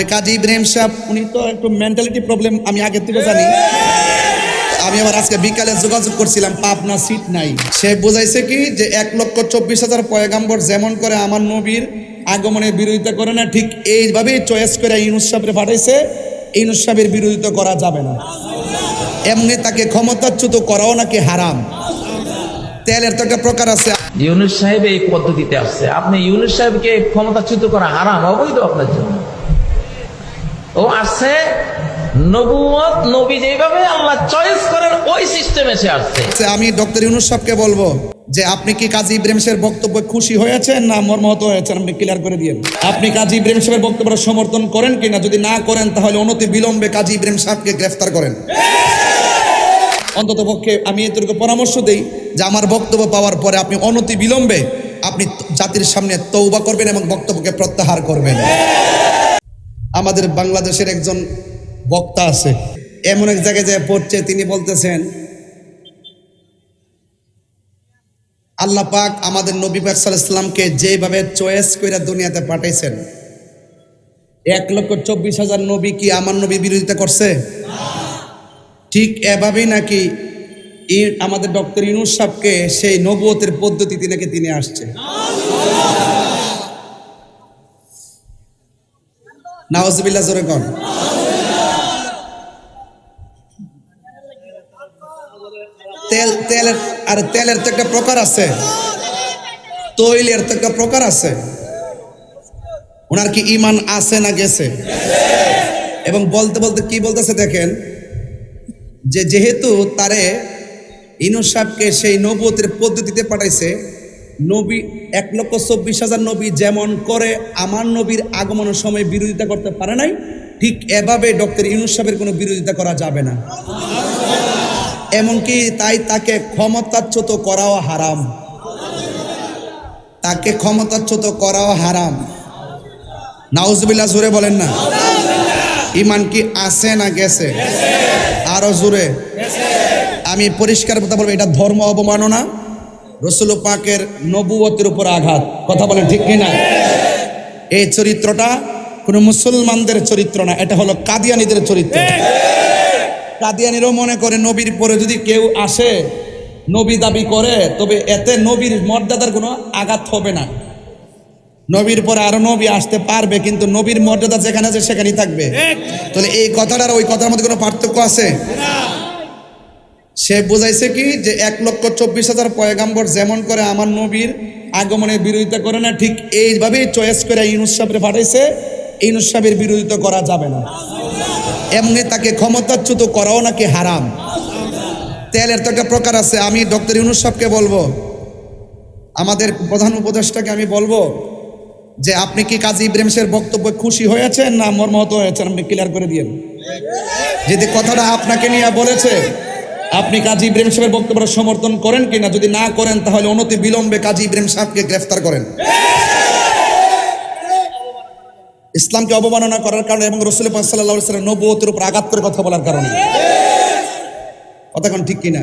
এই কাজী ইব্রাহিম সাহেব, উনি তো একটু মেন্টালিটি প্রবলেম আমি আগের থেকে জানি। আমি আবার আজকে বিকালে যোগাযোগ করছিলাম, পাবনা সিট নাই। সে বুঝাইছে কি যে এক লক্ষ চব্বিশ হাজার পয়গাম্বর যেমন করে আমার নবীর আগমনের বিরোধিতা করে না, ঠিক এইভাবেই চয়েস করে ইউনুস সাহেবের পাঠাইছে, ইউনুস সাহেবের বিরোধিতা করা যাবে না। এমনি তাকে ক্ষমতাচ্যুত করাও নাকি হারাম। তেলের তো একটা প্রকার আছে। ইউনুস সাহেব এই পদ্ধতিতে আসছে। আপনি ইউনুস সাহেবকে ক্ষমতাচ্যুত করা হারাম, অবৈধ আপনার জন্য। ও আসছে নবুয়ত নবী যেভাবে আল্লাহ চয়েস করেন, ওই সিস্টেমে সে আসছে। আমি ডক্টর ইউনুস সাহেবকে বলব যে, আপনি কি কাজী ইব্রাহিম সাহেবের বক্তব্য খুশি হয়েছেন না মর্মাহত হয়েছেন? আপনি ক্লিয়ার করে দিন আপনি কাজী ইব্রাহিম সাহেবের বক্তব্য সমর্থন করেন কিনা? যদি না করেন, তাহলে অনতি বিলম্বে কাজী ইব্রাহিম সাহেবকে গ্রেফতার করেন। অন্তত পক্ষে আমি এতটুকু পরামর্শ দেই যে, আমার বক্তব্য পাওয়ার পরে আপনি অনতি বিলম্বে আপনি জাতির সামনে তৌবা করবেন এবং বক্তব্যকে প্রত্যাহার করবেন। আমাদের বাংলাদেশের একজন বক্তা আছে। এমন এক জায়গায় যায় পড়ছে, তিনি বলতেছেন, আল্লাহ পাক আমাদের নবী পাক সাল্লামকে যেভাবে চয়েস করে দুনিয়াতে পাঠাইছেন, এক লক্ষ চব্বিশ হাজার নবী কি আমার নবী বিরোধিতা করছে? ঠিক এভাবেই নাকি আমাদের ডক্টর ইনুস সাহেবকে সেই নবুয়তের পদ্ধতিতে নাকি তিনি আসছে। নাওজবিল্লা জোরে কন। তেল, তেলের, আর তেলের তো একটা প্রকার আছে। তৈলের তো একটা প্রকার আছে। ওনার কি ইমান আছে না গেছে? এবং বলতে বলতে কি বলতেছে দেখেন, যে যেহেতু তারে ইনুস সাহেবকে সেই নবুয়তের পদ্ধতিতে পাঠাইছে নবী এক লক্ষ চব্বিশ হাজার নবী যেমন করে, আমার নবীর আগমনের সময় বিরোধিতা করতে পারে নাই, ঠিক এভাবে ডক্টর ইনুস সাহেবের কোনো বিরোধিতা করা যাবে না। এমনকি তাই তাকে ক্ষমতাচ্যুত করাও হারাম। তাকে ক্ষমতাচ্যুত করাও হারাম। নাউজবিল্লা জোরে বলেন না। ইমান কি আছে না গেছে? আরও জোরে। আমি পরিষ্কার কথা বলব, এটা ধর্ম অবমাননা। রসুল পাকের নবুয়তের উপর আঘাত। কথা বলেন ঠিক কিনা? এই চরিত্রটা কোনো মুসলমানদের চরিত্র না এটা হলো কাদিয়ানিদের চরিত্র। কাদিয়ানিরও মনে করে নবীর পরে যদি কেউ আসে নবী দাবি করে তবে এতে নবীর মর্যাদার কোনো আঘাত হবে না। নবীর পরে আরও নবী আসতে পারবে কিন্তু নবীর মর্যাদা যেখানে আছে সেখানেই থাকবে। তাহলে এই কথাটার ওই কথার মধ্যে কোনো পার্থক্য আছে? সে বুঝাইছে কি যে এক লক্ষ চব্বিশ হাজার পয়গাম্বর যেমন করে আমার নবীর আগমনের বিরোধিতা করে না, ঠিক এইভাবেই চয়েস করে ইনুস সাহেবের পাঠাইছে ইনুস সাহেবের বিরোধিতা করা যাবে না। এমনি তাকে ক্ষমতাচ্যুত করাও নাকি হারাম। তেলের তো একটা প্রকার আছে, আমি ডক্টর ইউনুস সাহেবকে বলব, আমাদের প্রধান উপদেষ্টাকে আমি বলব যে আপনি কি কাজী ইব্রাহিম সাহেবের বক্তব্য খুশি হয়েছেন না মর্মাহত হয়েছেন? আপনি ক্লিয়ার করে দিয়ে যদি কথাটা আপনাকে নিয়ে বলেছে আপনি কাজী ইব্রাহিম সাহেবের বক্তব্য সমর্থন করেন কিনা? যদি না করেন, তাহলে অনতি বিলম্বে কাজী ইব্রাহিম সাহেবকে গ্রেফতার করেন। ইসলামকে অবমাননা করার কারণে এবং রসুল সাল্লাম নবুয়তের উপর আঘাত করে কথা বলার কারণে। কথা ঠিক কিনা?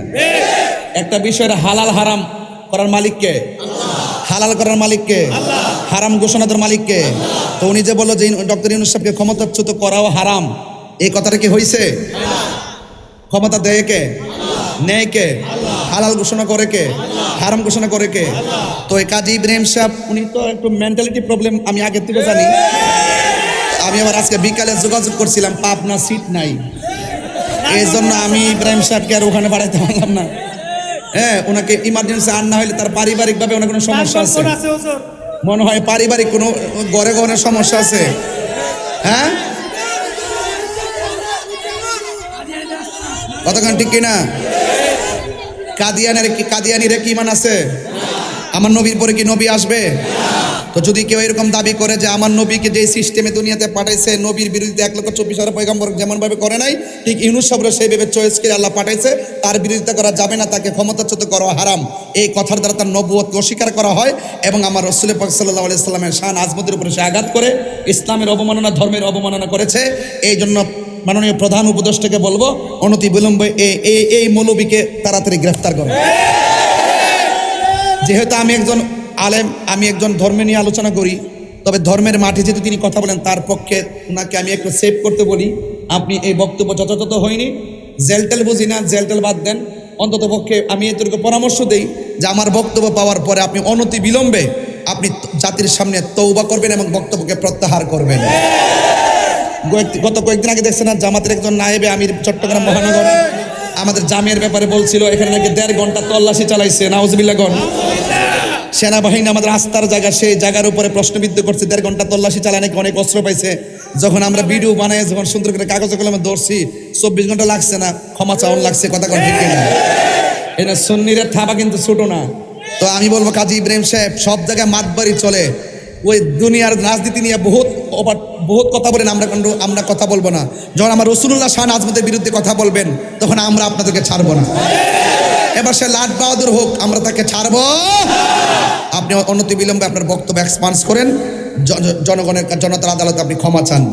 একটা বিষয়ের হালাল হারাম করার মালিককে? হালাল করার মালিককে? হারাম ঘোষণাদের মালিককে? তো উনি যে বলল যে ডক্টর ইউনুস সাহেবকে ক্ষমতাচ্যুত করাও হারাম এই কথাটা কি হয়েছে ক্ষমতা দেয় কে? নেয় কে? হালাল ঘোষণা করে কে? হারাম ঘোষণা করে কে? তো এই কাজী ইব্রাহিম সাহেব উনি তো একটু মেন্টালিটি প্রবলেম আমি আগের থেকে জানি। আমি আবার আজকে বিকালে যোগাযোগ করছিলাম পাবনা সিট নাই। এই জন্য আমি ইব্রাহিম সাহেবকে আর ওখানে বাড়াইতে পারলাম না। হ্যাঁ ওনাকে ইমার্জেন্সি আর না হলে তার পারিবারিকভাবে ওনার কোনো সমস্যা আছে। মনে হয় পারিবারিক কোনো ঘরে ঘরে সমস্যা আছে। হ্যাঁ? কতক্ষণ ঠিক কিনা? কাদিয়ানের কি কাদিয়ানিরে কি মান আছে? আমার নবীর পরে কি নবী আসবে? তো যদি কেউ এরকম দাবি করে যে আমার নবীকে যে সিস্টেমে দুনিয়াতে পাঠাইছে, নবীর বিরুদ্ধে এক লক্ষ চব্বিশ হাজার পয়গম্বর যেমন ভাবে করে নাই, ঠিক ইউনুস সাহেবরা সেইভাবে চয়েস করে আল্লাহ পাঠাইছে, তার বিরোধিতা করা যাবে না, তাকে ক্ষমতাচ্যুত করা হারাম। এই কথার দ্বারা তার নবুয়ত অস্বীকার করা হয় এবং আমার রসুল পাক সাল্লাহ আলাইস্লামের শান আজমতের উপরে সে আঘাত করে, ইসলামের অবমাননা, ধর্মের অবমাননা করেছে। এই জন্য মাননীয় প্রধান উপদেষ্টাকে বলব, অনতি বিলম্বে এই এই মৌলবীকে তাড়াতাড়ি গ্রেফতার করো। যেহেতু আমি একজন আলেম, আমি একজন ধর্ম নিয়ে আলোচনা করি, তবে ধর্মের মাঠে যেহেতু তিনি কথা বলেন, তার পক্ষে ওনাকে আমি একটু সেভ করতে বলি। আপনি এই বক্তব্য যথাযথ হয়নি। জেলটেল বুঝি না জেলটেল বাদ দেন। অন্তত পক্ষে আমি এদেরকে পরামর্শ দেই যে আমার বক্তব্য পাওয়ার পরে আপনি অনতি বিলম্বে আপনি জাতির সামনে তৌবা করবেন এবং বক্তব্যকে প্রত্যাহার করবেন। গত কয়েকদিন আগে দেখছেন না, জামাতের একজন নায়েবে আমির চট্টগ্রাম মহানগর আমাদের জামিয়ার ব্যাপারে বলছিল, এখানে নাকি দেড় ঘণ্টা তল্লাশি চালাইছে নাউজবিল্লাগন সেনাবাহিনী আমাদের আস্থার জায়গা, সেই জায়গার উপরে প্রশ্নবিদ্ধ করছে, দেড় ঘণ্টা তল্লাশি চালায় নাকি অনেক অস্ত্র পাইছে। যখন আমরা ভিডিও বানাই, যখন সুন্দর করে কাগজে কলমে ধরছি, চব্বিশ ঘণ্টা লাগছে না, ক্ষমা চাওয়ান লাগছে, কথা কথা ঠিক কিনা। এটা সন্নিরের থাবা কিন্তু ছোট না। তো আমি বলব, কাজী ইব্রাহিম সাহেব, সব জায়গায় মাতবাড়ি চলে। ওই দুনিয়ার রাজনীতি নিয়ে বহুত বহুত কথা বলেন, আমরা আমরা কথা বলব না। যখন আমার রসুল্লাহ শাহ আজমতের বিরুদ্ধে কথা বলবেন, তখন আমরা আপনাদেরকে ছাড়বো না। এবার সে লাট বাহাদুর হোক, আমরা তাকে ছাড়বো। আপনি অনতি বিলম্বে আপনার বক্তব্য এক্সপান্স করেন। জনগণের, জনতার আদালতে আপনি ক্ষমা চান।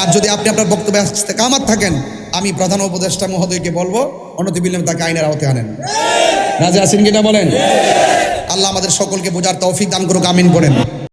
আর যদি আপনি আপনার বক্তব্য কামাত থাকেন, আমি প্রধান উপদেষ্টা মহোদয়কে বলব, অনতি বিলম্বে তাকে আইনের আওতায় আনেন। রাজা আসেন কিনা বলেন? আল্লাহ আমাদের সকলকে বোঝার তৌফিক দান করুক, আমিন করেন